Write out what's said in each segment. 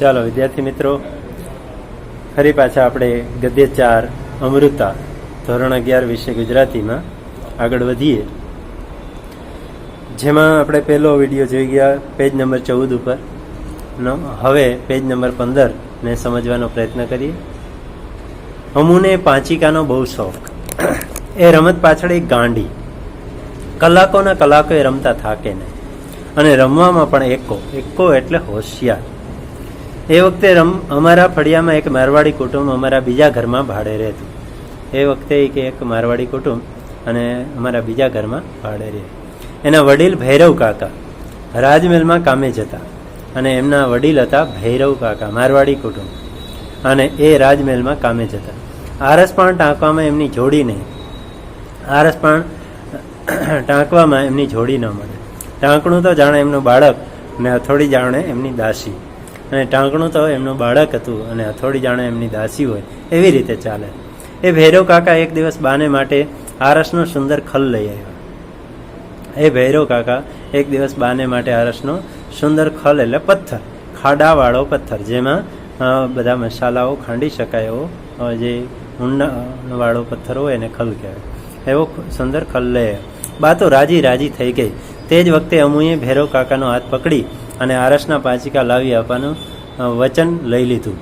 ચાલો, વિદ્યાર્થી મિત્રો, ફરી પાછા આપણે ગદ્ય ચાર, અમૃતા, ધોરણ અગિયાર વિશે ગુજરાતીમાં આગળ વધીએ. જેમાં આપણે પહેલો વીડિયો જોઈ ગયા, પેજ નંબર ચૌદ ઉપર. હવે પેજ નંબર પંદર ને સમજવાનો પ્રયત્ન કરીએ. અમુને પાંચિકાનો બહુ શોખ. એ રમત પાછળ એક ગાંડી. કલાકોના કલાકો એ રમતા થાકે નહીં. અને રમવામાં પણ એકો એકો એટલે હોશિયાર. એ વખતે રમ અમારા ફળિયામાં એક મારવાડી કુટુંબ અમારા બીજા ઘરમાં ભાડે રહેતું. એ વખતે એક એક મારવાડી કુટુંબ અને અમારા બીજા ઘરમાં ભાડે રહે. એના વડીલ ભૈરવ કાકા રાજમહેલમાં કામે જતા અને એમના વડીલ હતા ભૈરવ કાકા, મારવાડી કુટુંબ. અને એ રાજમહેલમાં કામે જતા. આરસપાણ ટાંકવામાં એમની જોડી નહીં. આરસપાણ ટાંકવામાં એમની જોડી ન મળે. ટાંકણું તો જાણે એમનું બાળક ને હથોડી જાણે એમની દાસી. અને ટાંકણું તો એમનું બાળક હતું અને હથોડી જાણે એમની દાસી હોય, એવી રીતે ચાલે. એ ભૈરવ કાકા એક દિવસ બાને માટે આરસનો સુંદર ખલ લઈ આવ્યા. એ ભૈરવ કાકા એક દિવસ બાને માટે આરસનો સુંદર ખલ એટલે પથ્થર, ખાડાવાળો પથ્થર, જેમાં બધા મસાલાઓ ખાંડી શકાય એવો જે ઊંડાવાળો પથ્થર હોય એને ખલ કહેવાય. એવો સુંદર ખલ લઈ આવ્યો. બા તો રાજી રાજી થઈ ગઈ. તે જ વખતે અમુએ ભૈરવ કાકાનો હાથ પકડી અને આરસના પાંચિકા લાવી આપવાનું વચન લઈ લીધું.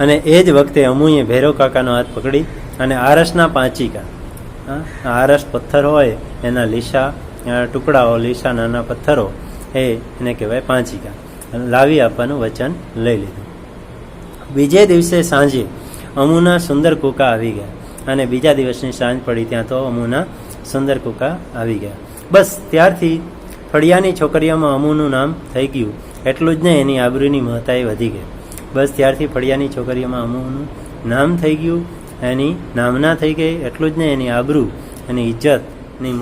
અને એ જ વખતે અમુએ ભૈરવ કાકાનો હાથ પકડી અને આરસના પાંચિકા આરસ પથ્થર હોય, એના લીસા ટુકડાઓ, લીસા નાના પથ્થરો, એ એને કહેવાય પાંચિકા લાવી આપવાનું વચન લઈ લીધું. બીજે દિવસે સાંજે અમુના સુંદર કુકા આવી ગયા અને બીજા દિવસની સાંજ પડી ત્યાં તો અમુના સુંદર કુકા આવી ગયા. બસ ત્યારથી ફળિયાની છોકરીઓમાં અમુનું નામ થઈ ગયું. એટલું જ નહીં, એની આબરૂની મહત્તાએ વધી ગઈ. બસ ત્યારથી ફળિયાની છોકરીઓમાં અમુનું નામ થઈ ગયું, એની નામના થઈ ગઈ, એટલું જ નહીં, એની આબરૂ એની ઇજ્જત એની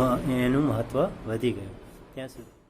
એનું મહત્ત્વ વધી ગયું. ત્યાં સુધી.